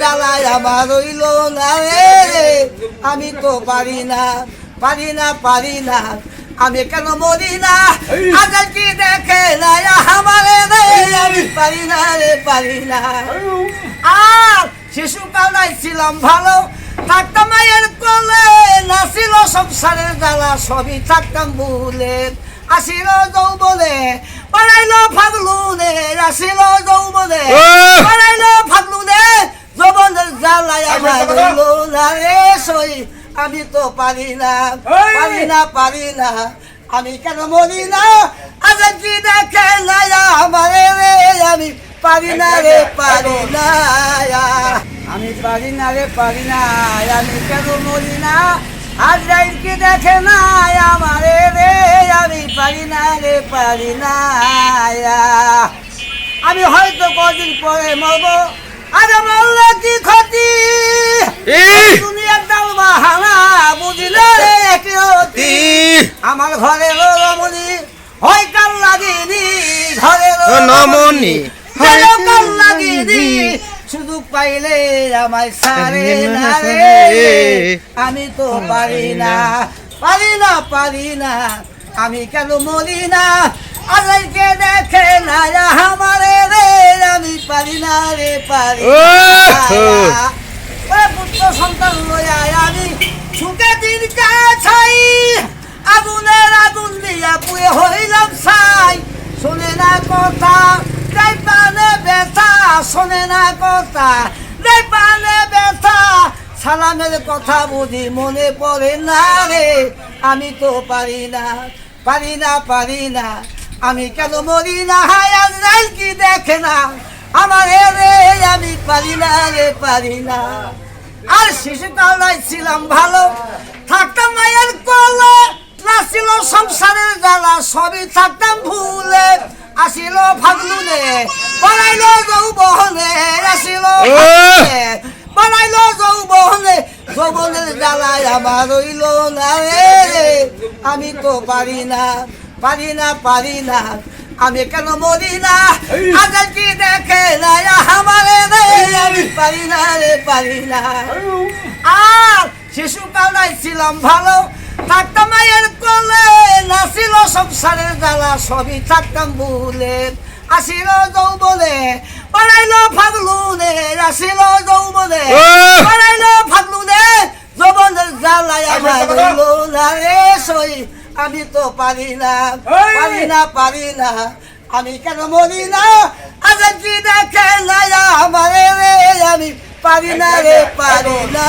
জ্বালায় আমার রইল না রে। আমি তো পারি না পারি না পারি না। আমি কেন মরি না? আগে কি দেখে না আমারে রে? আমি। পারি না রে পারি না। আর শিশুকালাই ছিলাম ভালো থাকতাম মায়ের কোলে। নাছিল সংসারের জ্বালা সবই থাকতাম ভুলে। আসিল যৌবনে বানাইল ফাগলুনে আসিল যৌবনে ও! বানাইল ফাগলুনে যৌবনের জ্বালায় আমার রইল না রে সই আমি তো পারি না পারি না পারি না আমি কেন মরি না আজ কি দেখে না আমারে রে? আমি পারি না রে পারি না আমি পারি না রে পারি না আমি কেন মরি না আজ রাইল কি দেখে না আমারে রে? আমি পারি না রে পারি না আমি হয়তো কদিন পরে মরবো। আজ মরলে কি ক্ষতি! দুনিয়ার ডাল বাহানা আমার ঘরে রমণী হয় কাল লাগিনি ঘরে ও নমনি হয় কাল লাগিনি শুধু পাইলে আমায় সারে না রে। আমি তো পারি না। পারি না পারি না আমি কেন মরি না? আজকে দেখে না আমারে রে। আমি পারি না রে পারি পুত্র সন্তান লইয়া আমি সুখে দিন ছাই আগুনের আগুন দিয়া পুয়ে হইলাম ছাই। শোনে না কথা যাই পানে ব্যথা, শোনে না কথা যাই পানে ব্যথা। সালামের কথা বুঝি মনে পড়ে না রে। আমি তো পারি না পারি না পারি না। আমি কেন মরি না? হায় রাইল কি দেখে না? আমার রে আমি পারি না রে, পারি না। আর শিশুকালাই ছিলাম ভালো। থাকতাম মায়ের কোলে। নাছিল সংসারের জ্বালা সবই থাকতাম ভুলে। আসিল ফাগলুনে বানাইল যৌবনে আসিল ফাগুনে, বানাইল যৌবনে যৌবনের জ্বালায় আমার রইল না রে। আমি তো পারি না পারি না পারি না আমি কেন মরি না? আগে কি দেখে না আমারে রে? আমি পারি না রে পারি না। আর শিশুকালাই ছিলাম ভালো থাকতাম মায়ের কোলে নাছিল সংসারের জ্বালা সবই থাকতাম ভুলে আসিল যৌবনে বানাইল ফাগলুনে আসিল যৌবনে ও! বানাইল ফাগলুনে যৌবনের জ্বালায় আমার না রে সই আমি তো পারি না পারি না পারি না আমি কেন মরি না আজ কি দেখে না আমারে রে আমি পারি না রে পারি না